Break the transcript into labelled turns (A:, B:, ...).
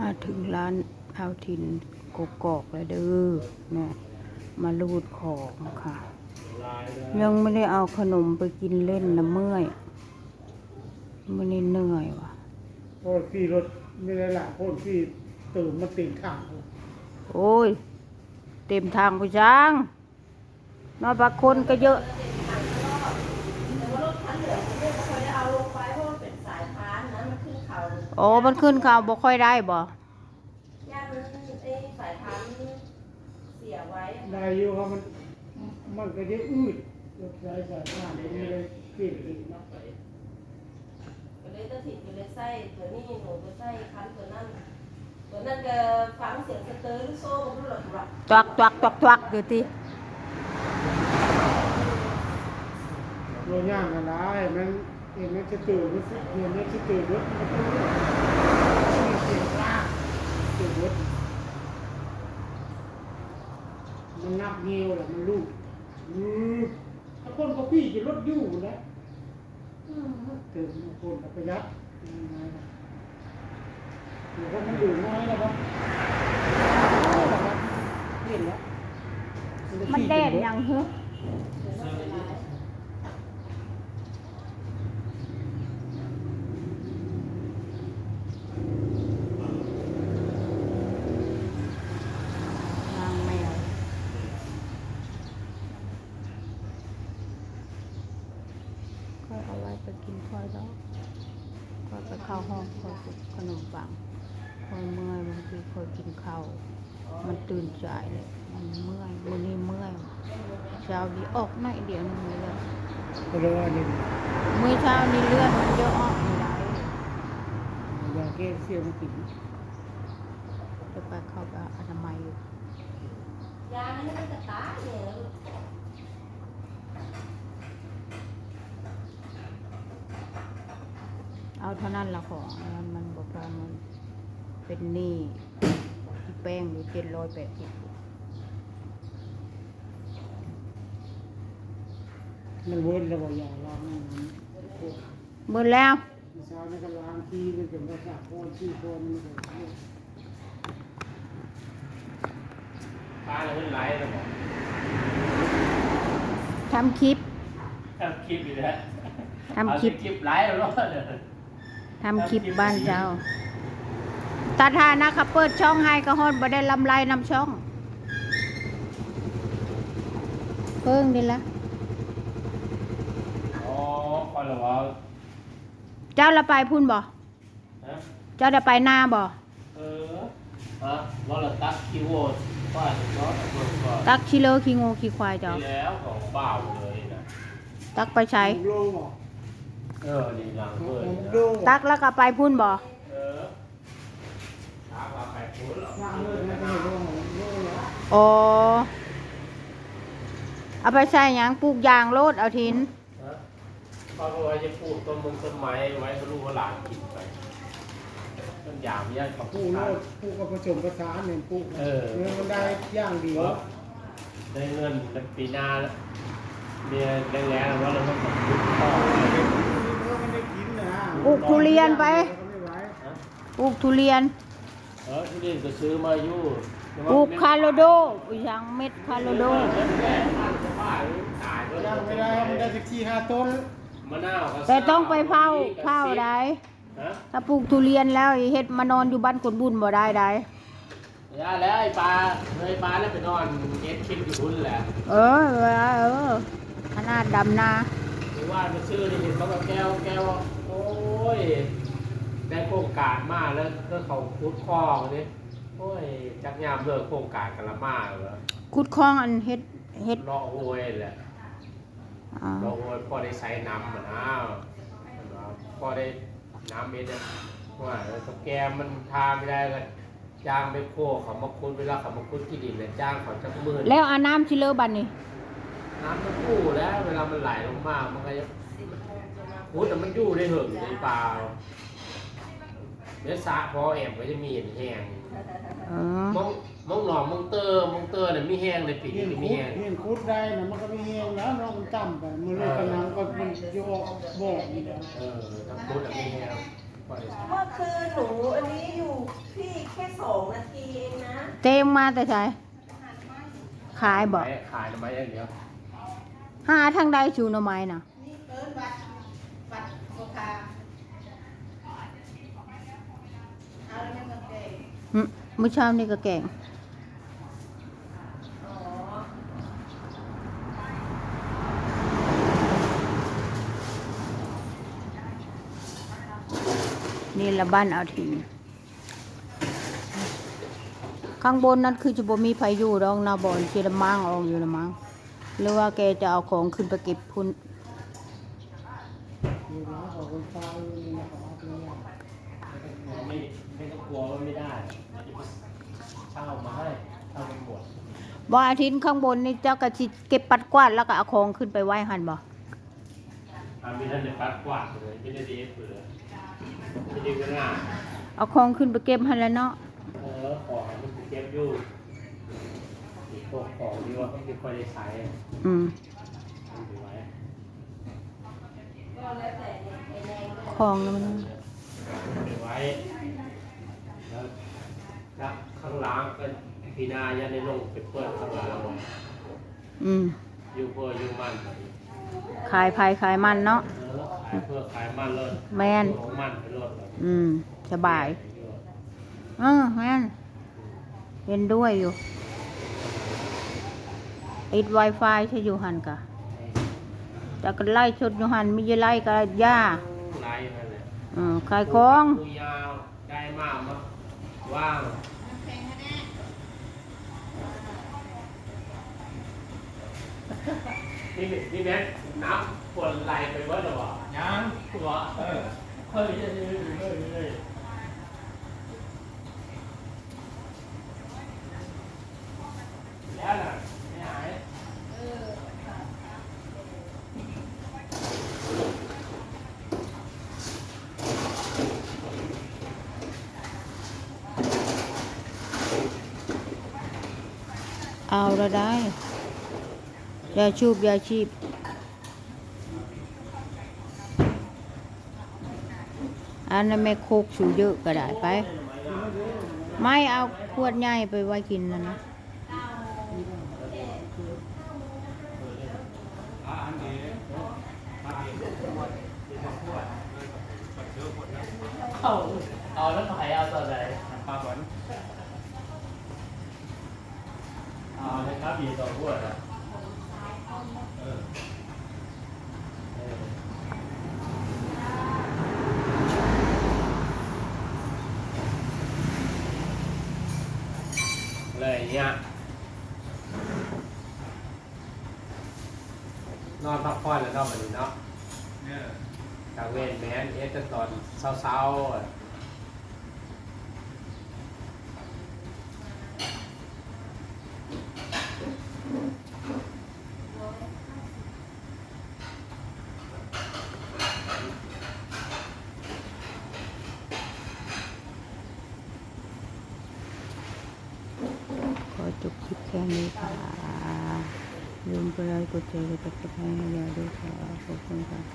A: มาถึงร้านเอาทินกกอกแล้วเด้อเนาะมาลูดของค่ะ ยังไม่ได้เอาขนมไปกินเล่นนะเมื่อยไม่ได้เหนื่อยว่ะ
B: โอ้ยพี่รถไม่ได้ละโอ้ยพี่ตื่นมาติดขัง
A: โอ้ย เต็มทางไปจ้างนอกบางคนก็เยอะ โอ้มันขึ้นเขาบ่ค่อยได้บ่
C: ย่ามันไอ้สายพันธุ์เสียไว้อะ
B: ได้อยู่ครับมัน มันก็จะอืดรถสายสายผ่านตรงนี้เลยพี่ติดมาไป
C: ก็เลยต้องถิดก็เลยใส่ตัวนี้หนูก็ใส่คันตัวนั้นตัวนั้นก็ฟังเสียงสเตอร์ลูกโซ่มันก็หลดหลับ
A: ตวักตวักตวักตวักอยู่ติ
B: รถย่างกันได้มัน เห็นมันจะตื่นมันสิเห็นมันจะตื่นรถมันก็มีเสียงลากตื่นรถมันนับเงี้ยวแหละมันลูกอืมถ้าคนก็พี่จะรถอยู่นะอืมตื่นมาคนก็ประหยัดอืมนะเดี๋ยวก็มันอยู่น้อยแล้วครับน้อยแล้วครับเห็นแล้ว
A: มันแดดยังฮึางแมว ก็เอาไว้ไปกินค่อยแล้วก็ไปเข้าห้องคอยกินขนมปังคอยเมื่อยบางทีคอยกินข้าวมันตื่นใจเลยมันเมื่อยวันนี้เมื่อยเช้านี้ออกหน่อยเดียวนึงเลย
B: ก็เลยว่านี่
A: เมื่อเช้านี้เลือดมันเยอะออกไม่ได้
B: ยาแก้เสี้ยวมันกิน
A: จะไปเข้ากับอนามัยอยู่
C: ยานี่มันจะตายเนี่ยแล้ว
A: เอาเท่านั้นละของมันมันบอกว่ามันเป็นหนี้ที่แป้งอยู่เจ็ดร้อยแปดสิบ
B: มันเวิร์นแล้วบอกยาล้างมัน
A: หมดแล้ว
B: เช้านี่ก็ล้างที่มันเป็นภาษาโคนที่โคนมันก็
D: ป้าเราเป็นไรนะบอก
A: ทำคลิป
D: ทำคลิปอยู่แล้ว
A: ทำคลิป
D: เอาคลิปไลฟ์แล้วเนาะเดี๋ยว
A: ทำคลิปบ้านเจ้าตาทานะครับเปิดช่องให้ก็ฮอดบ่ได้ลำไรนำช่อง เพิ่งดีละ
D: อ๋อคอยเหรอวะ
A: เจ้าละไปพุ่นบ่
D: ฮะ
A: เจ้าจะไปหน้าบ่
D: เออฮะว่าเราตักคีย์เวิร์ดว่าถึงเนาะเบิกก่อน
A: ตักชิเลอขี้งูขี้ควายเจ้า
D: ที่แล้วของเปล่าเลยนะ
A: ตักไปใช้
B: โล่งออก
D: เออดีหลังเบิร์ดนะ
B: โล่ง
A: ตักแล้วก็ไปพุ่นบ่
D: เออถามว่าไปพูดเหรอ
B: ล้างเลยนะโล่งโล่งแล้ว
A: อ๋อเอาไปใส่หยังปลูกยางโลดเอาทิน
D: ฮะเขาบอกว่าจะปลูกต้นมงต้นไม้ไว้ให้ลูกให้หลานกินไปต้นยางเนี่ยเขาปลู
B: ผู้
D: ก
B: โล่ผู้ก็ผสมผสานเนี่ยผู้
D: เออ
B: เงินมันได้ย่างเดียว
D: ได้เงินเป็นปีหน้าแล้วเมียได้แล้วว่าเราต้องทำบุญต่อ
B: มันได้กินนะ
A: ปลูกทุเรียนไป
B: ไม่ไหว
D: ฮะ
A: ปลูกทุเรียน
D: เออทุเรียนก็ซื้อมาอยู่
A: ปลูกคาโลโดปลูกยางเม็ดคาโลโด
B: ย่างไม่ได้มันได้สักที่ห้าต้น
D: มะนาวก็
A: แต่ต้องไปเผาเผาได้
D: ฮะ
A: ถ้าปลูกทุเรียนแล้วเฮ็ดมานอนอยู่บ้านคนบุญบ่ได้ได้
D: ย่าแล้วไอ้ปลาไอ้ปลาแล้วไปนอนเก็ตคลิปอยู่พุ่นแหละ
A: เออเออเออขนาดดำนา
D: หรือว่ามันชื่อนี่เห็นเขาแบบแก้วแก้วโอ้ ยได้โครงการมาแล้วก็เขาคุดคลองนี่โอ้ยจักยามเลิกโครงการกันละมาเหรอ
A: ขุดคลองอันเฮ็ดเฮ็ด
D: รอโวยแหละ
A: อ่าร
D: อโวยพอได้ใช้น้ำมันอ้าวพอได้น้ำเม็ดเนี่ยว่าแล้วก็แกมันทาไม่ได้เลยจ้างไปโคเขามาคุดเวลาเขามาคุดที่ดินเนี่ยจ้างเขาจักหมื่น
A: แล้วเอาน้ำชิเลอบัดนี้
D: น้ำมันกู้แล้ว เวลามันไหลลงมา มันก็จะ คุดแต่มันอยู่ได้เหึงในเปล่าเดี๋ยวสระพอแอมก็จะมีเห็นแห้ง
A: เออ
D: มองมองหนองมองเตอร์มองเตอร์เนี่ยมีแห้งในปี
B: เห็น
D: นี้
B: คุ
D: มี
B: ด
D: แห้ง
B: เห็นคุดได้นะมันก็ไม่แห้งแล้วเนาะมันต่ำไปมันเลยกำลังก็มันโยกบอกนี่แหละ
D: เออถ้าคุดอะมีแห้งพอได้ใช้
C: เมื่อคืนหนูอันนี้อยู่ที่แคสองนาทีเองนะ
A: เต็มมาแต่ใช่ขายบอก
D: ขายขายทำไมอย่างเดียว
A: หาทางใดชูหน่อไม้น่ะ
C: นี่เอิ้นวัดวัดโคคาเอาแล้วไม่มาเตะ
A: หึมื้อเช้านี่ก็แกงนี่ละบ้านเอาทินข้างบนนั้นคือจะบ่มีไผอยู่ดอกนาบอนสิละมางออกอยู่ละมังหรือว่าแกจะเอาของขึ้นไปเก็บพุ่น
B: อยู่นะบอกคนตายอยู่นะขอเอาไปเนี่ย
D: ไม่ไม่ต้องกลัวว่าไม่ได้เช่ามาให้เช่าเป็นบวช
A: บ่อาทิตย์ข้างบนนี่เจ้าก็สิเก็บปัดกวาดแล้วก็เอาของขึ้นไปไว้หั่นบ่
D: อามีท่านจะปัดกวาดเลยไม่ได้ดีเผื่อไม่ได้ก็ง่าย
A: เอาของขึ้นไปเก็บหั่นแล้วเนาะ
D: เออของมันเก็บอยู่มีพวกของที่ว่าไม่ค่อยได้ใช้
A: อืม
D: ทำไว้
C: ก็แล้วแต่เนี่ยไอ้แดงก็
A: ของน่ะมัน
D: เก็บไว้ แล้วแล้วข้างหล่างก็พีนายันในลงไปเปิดข้างหล่างไว้
A: อืม
D: อยู่เพื่ออยู่มัน
A: ขายภัยขายมันเนาะ
D: เออขายเพื่อขายมันเลย
A: แม่น
D: ของมันไปรถเลย
A: อืม สบายเออแม่นเห็นด้วยอยู่ติด Wi-Fi ใช่อยู่หันกะแต่ก็ไล่ชดอยู่หันมีจะไล่ก็ย่า
D: ไล่นั่นแหละ
A: เออขายของ
D: ดูยาวได้มากมาว่างนี่นี่แม่น้ำฝนไหลไปเบิดหรอวะยังหัวเออเฮ้ยเฮ้ยเฮ้ยเฮ้ยเฮ้ยแล้วน่ะไม่หาย
C: เออค่ะ
A: เอาละได้ยาชูบยาชีพอันนั้นแม่โคกสูเยอะก็ได้ไป ไม่เอาขวดใหญ่ไปไว้กินแล้วนะ
D: เอาเอาแล้วใครเอาตอนไหนปลาบอลเอาเลยครับมีสองขวดอะเออเออเลยเนี่ยนอนพักผ่อนแล้วเนาะวันนี้เนาะกลางเว้นแมนเอสแต่ตอนเช้าๆอะ
A: จบคลิปแค่นี้ค่ะลืมไปเลยกดแชร์กดติดตามให้ยายด้วยค่ะ ขอบคุณค่ะ